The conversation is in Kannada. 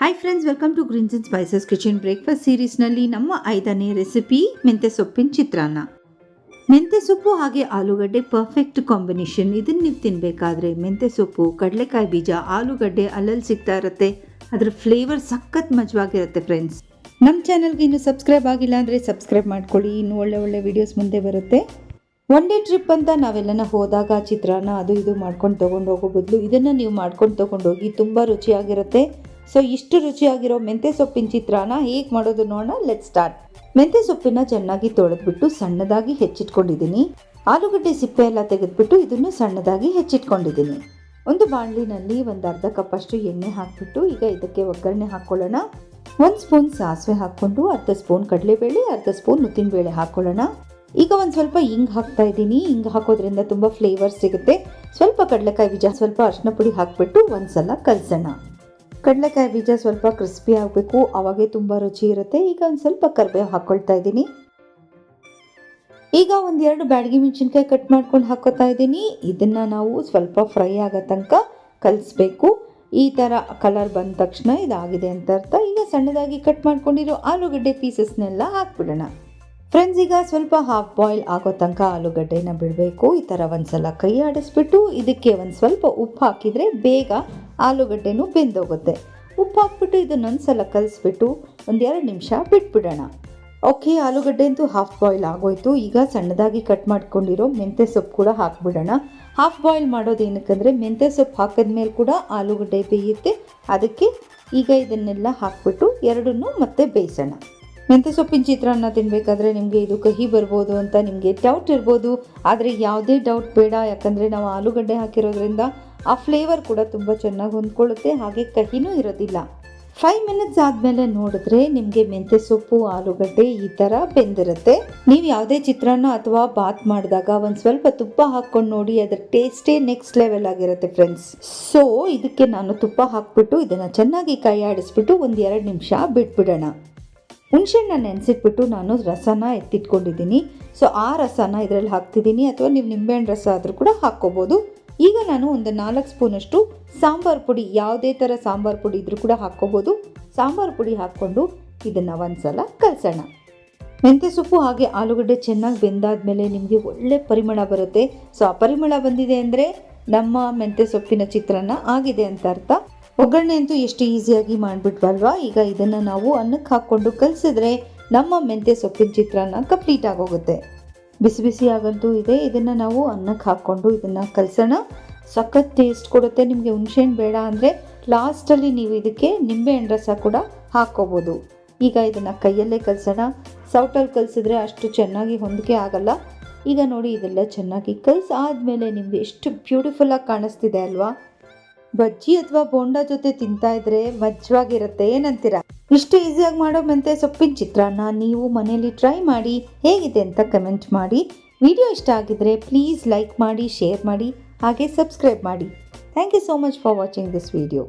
Hi friends welcome to greens and spices kitchen breakfast ಸೀರೀಸ್ನಲ್ಲಿ ನಮ್ಮ ಐದನೇ ರೆಸಿಪಿ ಮೆಂತೆ ಸೊಪ್ಪಿನ ಚಿತ್ರಾನ್ನ. ಮೆಂತೆ ಸೊಪ್ಪು ಹಾಗೆ ಆಲೂಗಡ್ಡೆ ಪರ್ಫೆಕ್ಟ್ ಕಾಂಬಿನೇಷನ್ ಇದನ್ನ ನೀವು ತಿನ್ನಬೇಕಾದ್ರೆ ಮೆಂತೆ ಸೊಪ್ಪು, ಕಡಲೆಕಾಯಿ ಬೀಜ, ಆಲೂಗಡ್ಡೆ, ಅಲ್ಲಲ್ಲಿ ಸಿಗ್ತಾ ಇರುತ್ತೆ. ಅದರ ಫ್ಲೇವರ್ ಸಖತ್ ಮಜವಾಗಿರುತ್ತೆ ಫ್ರೆಂಡ್ಸ್ ನಮ್ಮ ಚಾನಲ್ಗೆ ಇನ್ನು ಸಬ್ಸ್ಕ್ರೈಬ್ ಆಗಿಲ್ಲ ಅಂದರೆ ಸಬ್ಸ್ಕ್ರೈಬ್ ಮಾಡ್ಕೊಳ್ಳಿ. ಇನ್ನು ಒಳ್ಳೆ ಒಳ್ಳೆ ವಿಡಿಯೋಸ್ ಮುಂದೆ ಬರುತ್ತೆ. ಒನ್ ಡೇ ಟ್ರಿಪ್ ಅಂತ ನಾವೆಲ್ಲನ ಹೋದಾಗ ಚಿತ್ರಾನ್ನ ಅದು ಇದು ಮಾಡ್ಕೊಂಡು ತೊಗೊಂಡು ಹೋಗೋ ಬದಲು ಇದನ್ನು ನೀವು ಮಾಡ್ಕೊಂಡು ತೊಗೊಂಡೋಗಿ ತುಂಬ ರುಚಿಯಾಗಿರುತ್ತೆ. ಸೊ ಇಷ್ಟು ರುಚಿಯಾಗಿರೋ ಮೆಂತೆ ಸೊಪ್ಪಿನ ಚಿತ್ರಾನ್ನ ಹೇಗೆ ಮಾಡೋದು ನೋಡೋಣ. ಲೆಟ್ ಸ್ಟಾರ್ಟ್ ಮೆಂತೆ ಸೊಪ್ಪಿನ ಚೆನ್ನಾಗಿ ತೊಳೆದ್ಬಿಟ್ಟು ಸಣ್ಣದಾಗಿ ಹೆಚ್ಚಿಟ್ಕೊಂಡಿದ್ದೀನಿ. ಆಲೂಗಡ್ಡೆ ಸಿಪ್ಪೆ ಎಲ್ಲ ತೆಗೆದ್ಬಿಟ್ಟು ಇದನ್ನು ಸಣ್ಣದಾಗಿ ಹೆಚ್ಚಿಟ್ಕೊಂಡಿದ್ದೀನಿ. ಒಂದು ಬಾಣಲಿನಲ್ಲಿ ಒಂದು ಅರ್ಧ ಕಪ್ಪಷ್ಟು ಎಣ್ಣೆ ಹಾಕಿಬಿಟ್ಟು ಈಗ ಇದಕ್ಕೆ ಒಗ್ಗರಣೆ ಹಾಕ್ಕೊಳ್ಳೋಣ ಒಂದು ಸ್ಪೂನ್ ಸಾಸಿವೆ ಹಾಕ್ಕೊಂಡು ಅರ್ಧ ಸ್ಪೂನ್ ಕಡಲೆಬೇಳೆ, ಅರ್ಧ ಸ್ಪೂನ್ ಉದ್ದಿನಬೇಳೆ ಹಾಕ್ಕೊಳ್ಳೋಣ ಈಗ ಒಂದು ಸ್ವಲ್ಪ ಹಿಂಗೆ ಹಾಕ್ತಾ ಇದ್ದೀನಿ. ಹಿಂಗೆ ಹಾಕೋದ್ರಿಂದ ತುಂಬ ಫ್ಲೇವರ್ ಸಿಗುತ್ತೆ. ಸ್ವಲ್ಪ ಕಡಲೆಕಾಯಿ ಬೀಜ, ಸ್ವಲ್ಪ ಅರಿಶಿನ ಪುಡಿ ಹಾಕ್ಬಿಟ್ಟು ಒಂದ್ಸಲ ಕಲಸೋಣ. ಕಡಲೆಕಾಯಿ ಬೀಜ ಸ್ವಲ್ಪ ಕ್ರಿಸ್ಪಿ ಆಗಬೇಕು. ಅವಾಗೆ ತುಂಬ ರುಚಿ ಇರುತ್ತೆ. ಈಗ ಒಂದು ಸ್ವಲ್ಪ ಕರಿಬೇವು ಹಾಕ್ಕೊಳ್ತಾ ಇದ್ದೀನಿ. ಈಗ ಒಂದೆರಡು ಬ್ಯಾಡಗಿ ಮೆಣಸಿನ್ಕಾಯಿ ಕಟ್ ಮಾಡ್ಕೊಂಡು ಹಾಕೋತಾ ಇದ್ದೀನಿ. ಇದನ್ನು ನಾವು ಸ್ವಲ್ಪ ಫ್ರೈ ಆಗೋ ತನಕ ಕಲಿಸ್ಬೇಕು. ಈ ಥರ ಕಲರ್ ಬಂದ ತಕ್ಷಣ ಇದಾಗಿದೆ ಅಂತ ಅರ್ಥ. ಈಗ ಸಣ್ಣದಾಗಿ ಕಟ್ ಮಾಡ್ಕೊಂಡಿರೋ ಆಲೂಗಡ್ಡೆ ಪೀಸಸ್ನೆಲ್ಲ ಹಾಕ್ಬಿಡೋಣ. ಫ್ರೆಂಡ್ಸ್ ಈಗ ಸ್ವಲ್ಪ ಹಾಫ್ ಬಾಯ್ಲ್ ಆಗೋ ತನಕ ಆಲೂಗಡ್ಡೆನ ಬಿಡಬೇಕು. ಈ ಥರ ಒಂದು ಸಲ ಕೈ ಆಡಿಸ್ಬಿಟ್ಟು ಇದಕ್ಕೆ ಒಂದು ಸ್ವಲ್ಪ ಉಪ್ಪು ಹಾಕಿದರೆ ಬೇಗ ಆಲೂಗಡ್ಡೆನೂ ಬೆಂದೋಗುತ್ತೆ. ಉಪ್ಪು ಹಾಕ್ಬಿಟ್ಟು ಇದನ್ನೊಂದು ಸಲ ಕಲಿಸ್ಬಿಟ್ಟು ಒಂದೆರಡು ನಿಮಿಷ ಬಿಟ್ಬಿಡೋಣ. ಓಕೆ, ಆಲೂಗಡ್ಡೆ ಅಂತೂ ಹಾಫ್ ಬಾಯ್ಲ್ ಆಗೋಯ್ತು. ಈಗ ಸಣ್ಣದಾಗಿ ಕಟ್ ಮಾಡ್ಕೊಂಡಿರೋ ಮೆಂತ್ಯ ಸೊಪ್ಪು ಕೂಡ ಹಾಕ್ಬಿಡೋಣ. ಹಾಫ್ ಬಾಯ್ಲ್ ಮಾಡೋದು ಏನಕ್ಕಂದರೆ ಮೆಂತ್ಯ ಸೊಪ್ಪು ಹಾಕಿದ್ಮೇಲೆ ಕೂಡ ಆಲೂಗಡ್ಡೆ ಬೇಯುತ್ತೆ. ಅದಕ್ಕೆ ಈಗ ಇದನ್ನೆಲ್ಲ ಹಾಕ್ಬಿಟ್ಟು ಎರಡನ್ನೂ ಮತ್ತೆ ಬೇಯಿಸೋಣ. ಮೆಂತ್ಯ ಸೊಪ್ಪಿನ ಚಿತ್ರಾನ್ನ ತಿನ್ನಬೇಕಾದ್ರೆ ನಿಮಗೆ ಇದು ಕಹಿ ಬರ್ಬೋದು ಅಂತ ನಿಮಗೆ ಡೌಟ್ ಇರ್ಬೋದು. ಆದರೆ ಯಾವುದೇ ಡೌಟ್ ಬೇಡ. ಯಾಕಂದರೆ ನಾವು ಆಲೂಗಡ್ಡೆ ಹಾಕಿರೋದ್ರಿಂದ ಆ ಫ್ಲೇವರ್ ಕೂಡ ತುಂಬ ಚೆನ್ನಾಗಿ ಹೊಂದ್ಕೊಳ್ಳುತ್ತೆ, ಹಾಗೆ ಕಹಿನೂ ಇರೋದಿಲ್ಲ. ಫೈವ್ ಮಿನಿಟ್ಸ್ ಆದಮೇಲೆ ನೋಡಿದ್ರೆ ನಿಮಗೆ ಮೆಂತ್ಯ ಸೊಪ್ಪು, ಆಲೂಗಡ್ಡೆ ಈ ಥರ ಬೆಂದಿರುತ್ತೆ. ನೀವು ಯಾವುದೇ ಚಿತ್ರಾನ್ನ ಅಥವಾ ಬಾತ್ ಮಾಡಿದಾಗ ಒಂದು ಸ್ವಲ್ಪ ತುಪ್ಪ ಹಾಕ್ಕೊಂಡು ನೋಡಿ, ಅದರ ಟೇಸ್ಟೇ ನೆಕ್ಸ್ಟ್ ಲೆವೆಲ್ ಆಗಿರುತ್ತೆ ಫ್ರೆಂಡ್ಸ್ ಸೊ ಇದಕ್ಕೆ ನಾನು ತುಪ್ಪ ಹಾಕ್ಬಿಟ್ಟು ಇದನ್ನು ಚೆನ್ನಾಗಿ ಕೈ ಆಡಿಸ್ಬಿಟ್ಟು ಒಂದು ಎರಡು ನಿಮಿಷ ಬಿಟ್ಬಿಡೋಣ. ಹುಣಸೆಹಣ್ಣ ನೆನೆಸಿಟ್ಬಿಟ್ಟು ನಾನು ರಸನ ಎತ್ತಿಟ್ಕೊಂಡಿದ್ದೀನಿ. ಸೊ ಆ ರಸನ ಇದರಲ್ಲಿ ಹಾಕ್ತಿದ್ದೀನಿ, ಅಥವಾ ನೀವು ನಿಂಬೆಹಣ್ಣು ರಸ ಆದರೂ ಕೂಡ ಹಾಕ್ಕೋಬೋದು. ಈಗ ನಾನು ಒಂದು ನಾಲ್ಕು ಸ್ಪೂನಷ್ಟು ಸಾಂಬಾರು ಪುಡಿ, ಯಾವುದೇ ಥರ ಸಾಂಬಾರು ಪುಡಿ ಇದ್ರೂ ಕೂಡ ಹಾಕ್ಕೋಬೋದು. ಸಾಂಬಾರು ಪುಡಿ ಹಾಕ್ಕೊಂಡು ಇದನ್ನು ಒಂದ್ಸಲ ಕಲಸೋಣ. ಮೆಂತ್ಯ ಸೊಪ್ಪು ಹಾಗೆ ಆಲೂಗಡ್ಡೆ ಚೆನ್ನಾಗಿ ಬೆಂದಾದ ಮೇಲೆ ನಿಮಗೆ ಒಳ್ಳೆ ಪರಿಮಳ ಬರುತ್ತೆ. ಸೊ, ಆ ಪರಿಮಳ ಬಂದಿದೆ ಅಂದರೆ ನಮ್ಮ ಮೆಂತ್ಯ ಸೊಪ್ಪಿನ ಚಿತ್ರಾನ್ನ ಆಗಿದೆ ಅಂತ ಅರ್ಥ. ಒಗ್ಗರಣೆ ಅಂತೂ ಎಷ್ಟು ಈಸಿಯಾಗಿ ಮಾಡಿಬಿಟ್ವಲ್ವಾ? ಈಗ ಇದನ್ನು ನಾವು ಅನ್ನಕ್ಕೆ ಹಾಕ್ಕೊಂಡು ಕಲಿಸಿದ್ರೆ ನಮ್ಮ ಮೆಂತ್ಯ ಸೊಪ್ಪಿನ ಚಿತ್ರಾನ್ನ ಕಂಪ್ಲೀಟ್ ಆಗೋಗುತ್ತೆ. ಬಿಸಿ ಬಿಸಿ ಆಗಂತೂ ಇದೆ. ಇದನ್ನು ನಾವು ಅನ್ನಕ್ಕೆ ಹಾಕ್ಕೊಂಡು ಇದನ್ನು ಕಲಸೋಣ. ಸಖತ್ ಟೇಸ್ಟ್ ಕೊಡುತ್ತೆ. ನಿಮಗೆ ಹುಣಸೆಹಣ್ಣು ಬೇಡ ಅಂದರೆ ಲಾಸ್ಟಲ್ಲಿ ನೀವು ಇದಕ್ಕೆ ನಿಂಬೆಹಣ್ಣು ರಸ ಕೂಡ ಹಾಕ್ಕೋಬೋದು. ಈಗ ಇದನ್ನು ಕೈಯಲ್ಲೇ ಕಲಸೋಣ. ಸೌಟಲ್ಲಿ ಕಲಿಸಿದ್ರೆ ಅಷ್ಟು ಚೆನ್ನಾಗಿ ಹೊಂದಿಕೆ ಆಗಲ್ಲ. ಈಗ ನೋಡಿ ಇದೆಲ್ಲ ಚೆನ್ನಾಗಿ ಕಲಸಿ ಆದಮೇಲೆ ನಿಮಗೆ ಎಷ್ಟು ಬ್ಯೂಟಿಫುಲ್ಲಾಗಿ ಕಾಣಿಸ್ತಿದೆ ಅಲ್ವಾ? ಬಜ್ಜಿ ಅಥವಾ ಬೋಂಡಾ ಜೊತೆ ತಿಂತಾ ಇದ್ರೆ ಮಜ್ವಾಗಿರುತ್ತೆ ಏನಂತೀರಾ? ಇಷ್ಟು ಈಸಿಯಾಗಿ ಮಾಡೋ ಮೆಂತೆ ಸೊಪ್ಪಿನ ಚಿತ್ರಾನ್ನ ನೀವು ಮನೆಯಲ್ಲಿ ಟ್ರೈ ಮಾಡಿ ಹೇಗಿದೆ ಅಂತ ಕಮೆಂಟ್ ಮಾಡಿ. ವಿಡಿಯೋ ಇಷ್ಟ ಆಗಿದ್ರೆ ಪ್ಲೀಸ್ ಲೈಕ್ ಮಾಡಿ, ಶೇರ್ ಮಾಡಿ, ಹಾಗೆ ಸಬ್ಸ್ಕ್ರೈಬ್ ಮಾಡಿ. Thank you so much for watching this video.